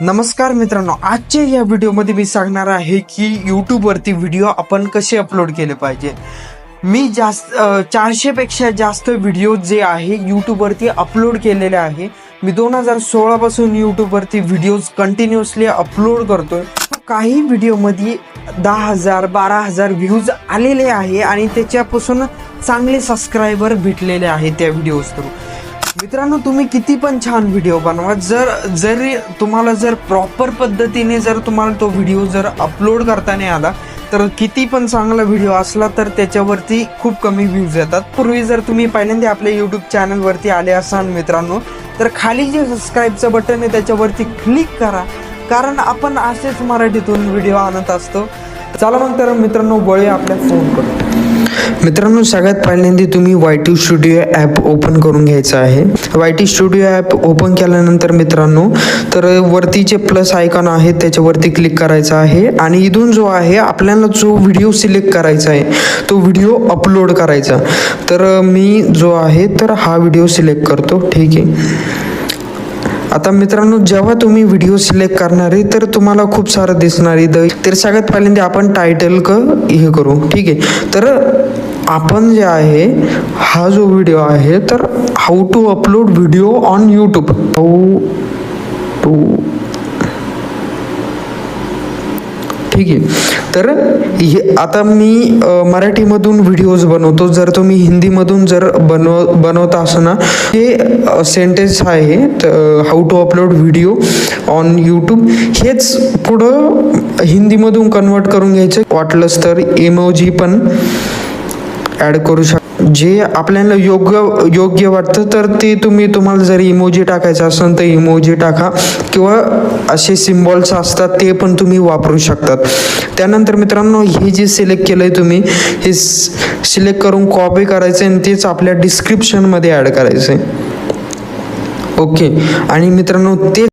नमस्कार मित्रांनो आजच्या या व्हिडिओमध्ये मी सांगणार आहे की यूट्यूबवरती व्हिडिओ आपण कसे अपलोड केले पाहिजे. मी जास्त चारशेपेक्षा जास्त व्हिडिओ जे आहे यूट्यूबवरती अपलोड केलेले आहे. मी दोन हजार सोळापासून यूट्यूबवरती व्हिडिओज कंटिन्युअसली अपलोड करतोय. काही व्हिडिओमध्ये दहा हजार बारा हजार व्ह्यूज आलेले आहे आणि त्याच्यापासून चांगले सबस्क्रायबर भेटलेले आहे त्या व्हिडिओज थ्रू मित्रांनो तुम्ही किती पण छान व्हिडिओ बनवा. जर जरी तुम्हाला जर प्रॉपर पद्धतीने जर तुम्हाला तो व्हिडिओ जर अपलोड करता नाही आला तर किती पण चांगला व्हिडिओ असला तर त्याच्यावरती खूप कमी व्ह्यूज येतात. पूर्वी जर तुम्ही पहिल्यांदा आपल्या यूट्यूब चॅनलवरती आले असाल मित्रांनो तर खाली जे सबस्क्राईबचं बटन आहे त्याच्यावरती क्लिक करा. कारण आपण असेच मराठीतून व्हिडिओ आणत असतो. चला मग तर मित्रांनो बळी आपल्या फोन करू मित्रांनो सगळ्यात पहिल्यांदा तुम्ही Y T studio app open करून घ्यायचं आहे. Y T studio app open केल्यानंतर मित्रांनो तर वरती जे प्लस आयकॉन आहे त्याच्यावरती क्लिक करायचं आहे. आणि इथून जो आहे आपल्याला जो व्हिडिओ सिलेक्ट करायचा आहे तो व्हिडिओ अपलोड करायचा. तर मी जो आहे तर हा व्हिडिओ सिलेक्ट करतो. ठीक आहे. आता मित्रांनो जेव्हा तुम्ही व्हिडिओ सिलेक्ट करणार आहे तर तुम्हाला खूप सारं दिसणार आहे. तर सगळ्यात पहिल्यांदा आपण टायटल क हे करू ठीक आहे? तर आपण जे आहे हा जो व्हिडिओ आहे तर how to upload video on YouTube how to ठीक आहे. तर हे आता मी मराठीमधून व्हिडिओज बनवतो. जर तुम्ही हिंदीमधून जर बनव बनवत असताना हे सेंटेन्स आहे how to upload video on YouTube हेच पुढं हिंदीमधून कन्वर्ट करून घ्यायचं. वाटलंच तर इमोजी पण ॲड करू शकता. जे आपल्याला योग्य योग्य वाटतं तर ते तुम्ही तुम्हाला जर इमोजी टाकायचं असेल तर इमोजी टाका. किंवा असे सिम्बॉल्स असतात ते पण तुम्ही वापरू शकतात. त्यानंतर मित्रांनो हे जे सिलेक्ट केलं आहे तुम्ही हे सिलेक्ट करून कॉपी करायचं आणि तेच आपल्या डिस्क्रिप्शनमध्ये ॲड करायचं आहे ओके आणि मित्रांनो ते